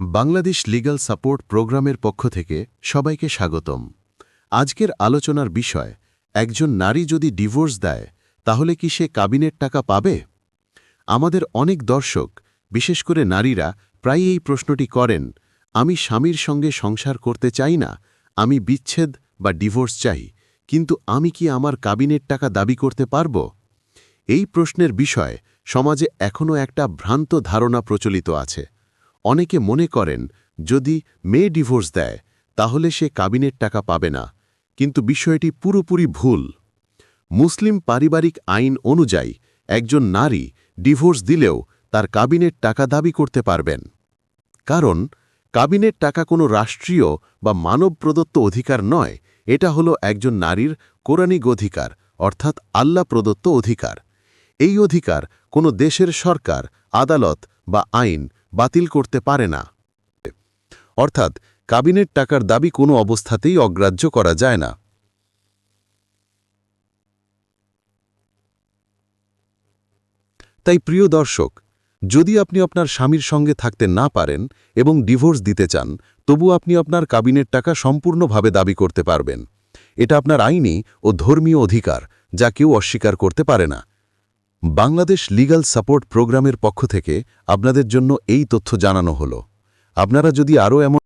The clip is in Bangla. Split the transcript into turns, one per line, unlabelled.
বাংলাদেশ লিগ্যাল সাপোর্ট প্রোগ্রামের পক্ষ থেকে সবাইকে স্বাগতম। আজকের আলোচনার বিষয়, একজন নারী যদি ডিভোর্স দেয়, তাহলে কি সে কাবিনের টাকা পাবে? আমাদের অনেক দর্শক, বিশেষ করে নারীরা প্রায় এই প্রশ্নটি করেন, আমি স্বামীর সঙ্গে সংসার করতে চাই না, আমি বিচ্ছেদ বা ডিভোর্স চাই, কিন্তু আমি কি আমার কাবিনের টাকা দাবি করতে পারব? এই প্রশ্নের বিষয় সমাজে এখনও একটা ভ্রান্ত ধারণা প্রচলিত আছে। অনেকে মনে করেন, যদি মেয়ে ডিভোর্স দেয়, তাহলে সে কাবিনের টাকা পাবে না। কিন্তু বিষয়টি পুরোপুরি ভুল। মুসলিম পারিবারিক আইন অনুযায়ী, একজন নারী ডিভোর্স দিলেও তার কাবিনের টাকা দাবি করতে পারবেন। কারণ, কাবিনের টাকা কোনো রাষ্ট্রীয় বা মানব প্রদত্ত অধিকার নয়, এটা হলো একজন নারীর কোরআনিক অধিকার, অর্থাৎ আল্লাহ প্রদত্ত অধিকার। এই অধিকার কোনো দেশের সরকার, আদালত বা আইন বাতিল করতে পারে না। অর্থাৎ, কাবিনের টাকার দাবি কোনো অবস্থাতেই অগ্রাহ্য করা যায় না। তাই প্রিয় দর্শক, যদি আপনি আপনার স্বামীর সঙ্গে থাকতে না পারেন এবং ডিভোর্স দিতে চান, তবু আপনি আপনার কাবিনের টাকা সম্পূর্ণভাবে দাবি করতে পারবেন। এটা আপনার আইনি ও ধর্মীয় অধিকার, যা কেউ অস্বীকার করতে পারে না। বাংলাদেশ লিগাল সাপোর্ট প্রোগ্রামের পক্ষ থেকে আপনাদের জন্য এই তথ্য জানানো হলো। আপনারা যদি আরও এমন